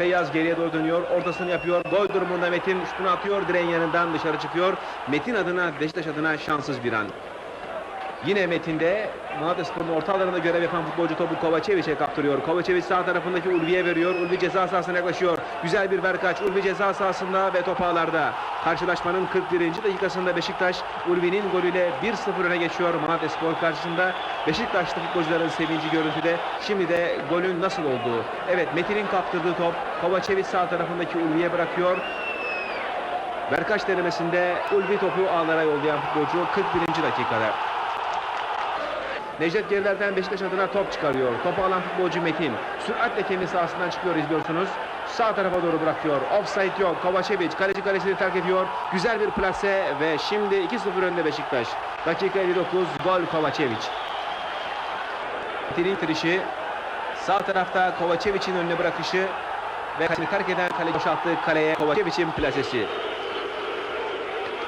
Feyyaz geriye doğru dönüyor. Ortasını yapıyor. Gol durumunda Metin şutunu atıyor. Direğin yanından dışarı çıkıyor. Metin adına, Beşiktaş adına şanssız bir an. Yine Metin'de Malatyaspor'un orta alanında görev yapan futbolcu topu Kovačević'e kaptırıyor. Kovačević sağ tarafındaki Ulvi'ye veriyor. Ulvi ceza sahasına yaklaşıyor. Güzel bir verkaç. Ulvi ceza sahasında ve top ağlarda. Karşılaşmanın 41. dakikasında Beşiktaş Ulvi'nin golüyle 1-0 öne geçiyor Malatyaspor karşısında. Beşiktaşlı futbolcuların sevinci görüntüde. Şimdi de golün nasıl olduğu. Evet Metin'in kaptırdığı top Kovačević sağ tarafındaki Ulvi'ye bırakıyor. Verkaç denemesinde Ulvi topu ağlara yollayan futbolcu 41. dakikada. Necdet gerilerden Beşiktaş adına top çıkarıyor. Topu alan futbolcu Metin. Süratle kendi sahasından çıkıyor izliyorsunuz. Sağ tarafa doğru bırakıyor. Offside yok. Kovačević kaleci kalesini terk ediyor. Güzel bir plase ve şimdi 2-0 önde Beşiktaş. Dakika 59 gol Kovačević. Metin'in bitirişi. Sağ tarafta Kovačević'in önüne bırakışı ve kalesini terk eden kaleci boşalttığı kaleye Kovačević'in plasesi.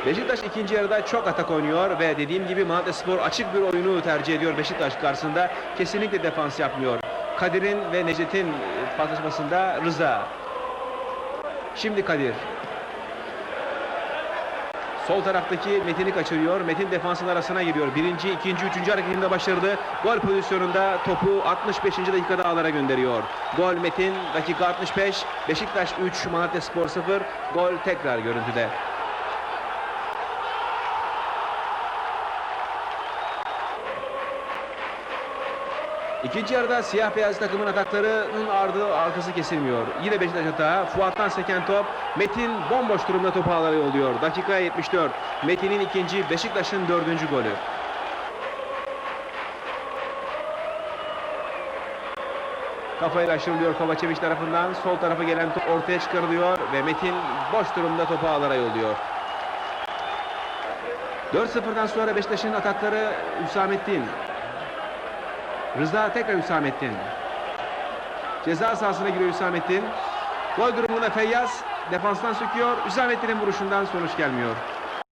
Beşiktaş ikinci yarıda çok atak oynuyor ve dediğim gibi Malatyaspor açık bir oyunu tercih ediyor Beşiktaş karşısında. Kesinlikle defans yapmıyor. Kadir'in ve Necdet'in e, paslaşmasında Rıza. Şimdi Kadir. Sol taraftaki Metin'i kaçırıyor. Metin defansın arasına giriyor. Birinci, ikinci, üçüncü hareketinde başarılı. Gol pozisyonunda topu 65. dakikada ağlara gönderiyor. Gol Metin, dakika 65. Beşiktaş 3, Malatyaspor 0. Gol tekrar görüntüde. İkinci yarıda siyah beyaz takımın ataklarının ardı arkası kesilmiyor. Yine Beşiktaş hata. Fuat'tan seken top. Metin bomboş durumda topu ağlara yolluyor. Dakika 74. Metin'in ikinci, Beşiktaş'ın dördüncü golü. Kafayla aşırılıyor Kovačević tarafından. Sol tarafa gelen top ortaya çıkarılıyor ve Metin boş durumda topu ağlara yolluyor. 4-0'dan sonra Beşiktaş'ın atakları Hüsamettin. Rıza tekrar Hüsamettin. Ceza sahasına giriyor Hüsamettin. Gol durumunda Feyyaz defanstan söküyor. Hüsamettin'in vuruşundan sonuç gelmiyor.